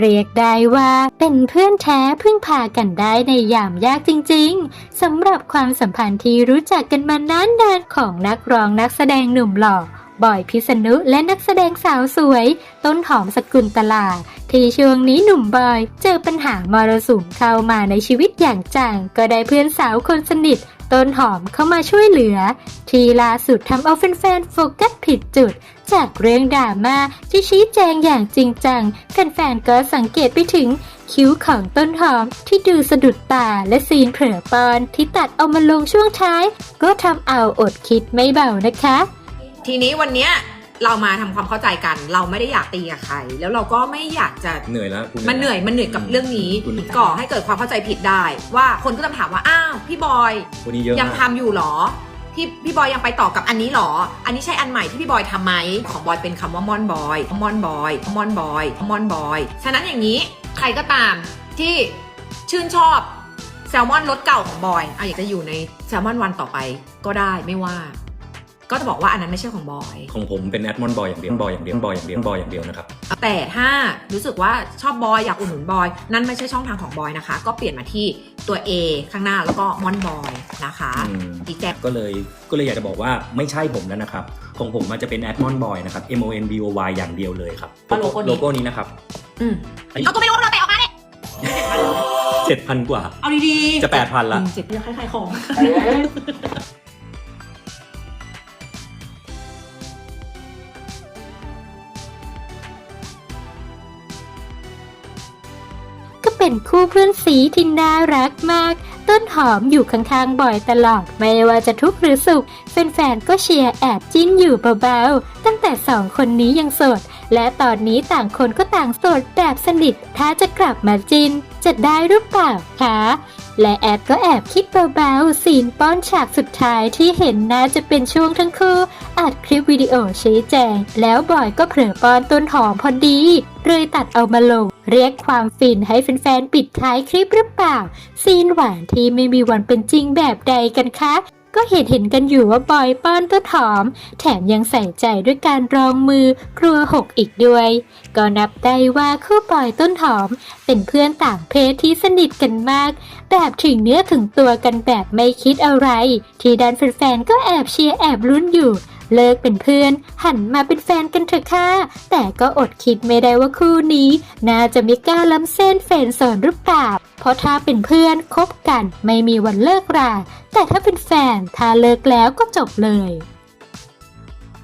เรียกได้ว่าเป็นเพื่อนแท้พึ่งพากันได้ในยามยากจริงๆสำหรับความสัมพันธ์ที่รู้จักกันมานานนานของนักร้องนักแสดงหนุ่มหล่อบอยพิษณุและนักแสดงสาวสวย ต้นหอมสกุลตลาที่ช่วงนี้หนุ่มบอย เจอปัญหามรสุมเข้ามาในชีวิตอย่างจัง ก็ได้เพื่อนสาวคนสนิท ต้นหอมเข้ามาช่วยเหลือ ทีล่าสุดทำเอาแฟนๆโฟกัสผิดจุด จากเรื่องดราม่าที่ชี้แจงอย่างจริงจังแฟนๆก็สังเกตไปถึงคิ้วของต้นหอมที่ดูสะดุดตาและซีนเผลอปอนที่ตัดเอามาลงช่วงท้าย ก็ทำเอาอดคิดไม่เบานะคะ ทีนี้วันเนี้ย เรามาทำความเข้าใจกัน เราไม่ได้อยากตีกับใคร แล้วเราก็ไม่อยากจะ เหนื่อยแล้วคุณ มันเหนื่อยมันเหนื่อยกับเรื่องนี้ คุณ ก่อให้เกิดความเข้าใจผิดได้ ว่าคนก็จะถามว่า อ้าว พี่บอย วันนี้เยอะยังมากทำอยู่เหรอ พี่พี่บอยยังไปต่อกับอันนี้เหรอ อันนี้ใช่อันใหม่ที่พี่บอยทำไหมของบอยเป็นคำว่ามอนบอยมอนบอยมอนบอยมอนบอย ฉะนั้นอย่างนี้ใครก็ตามที่ชื่นชอบแซลมอนรสเก่าของบอยอะอยากจะอยู่ในแซลมอนวันต่อไปก็ได้ไม่ว่า ก็จะบอกว่าอันนั้นไม่ใช่ของบอย ของผมเป็นแอดมอนบอยอย่างเดียวบอยอย่างเดียวบอยอย่างเดียวบอยอย่างเดียวนะครับแต่ถ้ารู้สึกว่าชอบบอยอยากอุดหนุนบอย นั่นไม่ใช่ช่องทางของบอยนะคะ ก็เปลี่ยนมาที่ตัว A ข้างหน้าแล้วก็มอนบอยนะคะอืมดีแจ๊บก็เลยก็เลยอยากจะบอกว่าไม่ใช่ผมแล้วนะครับ ของผมมันจะเป็นแอดมอนบอยนะครับ M O N B O Y อย่างเดียวเลยครับเอาโลโก้นี้โลโก้นี้นะครับอืมอันนี้เอาก็ไม่รู้ว่าเราเตะออกมาเนี่ยเจ็ดพันกว่า เอาดีๆ จะแปดพันละอืมเจ็บเรื่องคล้ายๆของ เป็นคู่เพื่อนสีที่น่ารักมาก ต้นหอมอยู่ข้างๆบ่อยตลอด ไม่ว่าจะทุกข์หรือสุข แฟนๆ ก็เชียร์แอบจิ้นอยู่เบาๆ ตั้งแต่สองคนนี้ยังโสด และตอนนี้ต่างคนก็ต่างโสดแบบสนิท ถ้าจะกลับมาจินจะได้หรือเปล่าคะ และแอดก็แอบคิดเบาๆซีนป้อนฉากสุดท้ายที่เห็นน่าจะเป็นช่วงทั้งคู่อัดคลิปวิดีโอชี้แจง แล้วบอยก็เผลอป้อนต้นหอมพอดี เลยตัดเอามาลง เรียกความฟินให้แฟนๆปิดท้ายคลิปหรือเปล่า ซีนหวานที่ไม่มีวันเป็นจริงแบบใดกันคะ ก็เห็นเห็นกันอยู่ว่าบอยป้อนต้นหอม แถมยังใส่ใจด้วยการรองมือครัวหกอีกด้วย ก็นับได้ว่าคู่บอยต้นหอม เป็นเพื่อนต่างเพศที่สนิทกันมาก แบบถึงเนื้อถึงตัวกันแบบไม่คิดอะไร ที่ด้านแฟนๆก็แอบเชียร์แอบลุ้นอยู่ เลิกเป็นเพื่อน หันมาเป็นแฟนกันเถอะค่ะ แต่ก็อดคิดไม่ได้ว่าคู่นี้ น่าจะมีกล้าล้ำเส้นเฟนด์โซนหรือเปล่า เพราะถ้าเป็นเพื่อนคบกันไม่มีวันเลิกรา แต่ถ้าเป็นแฟนถ้าเลิกแล้วก็จบเลย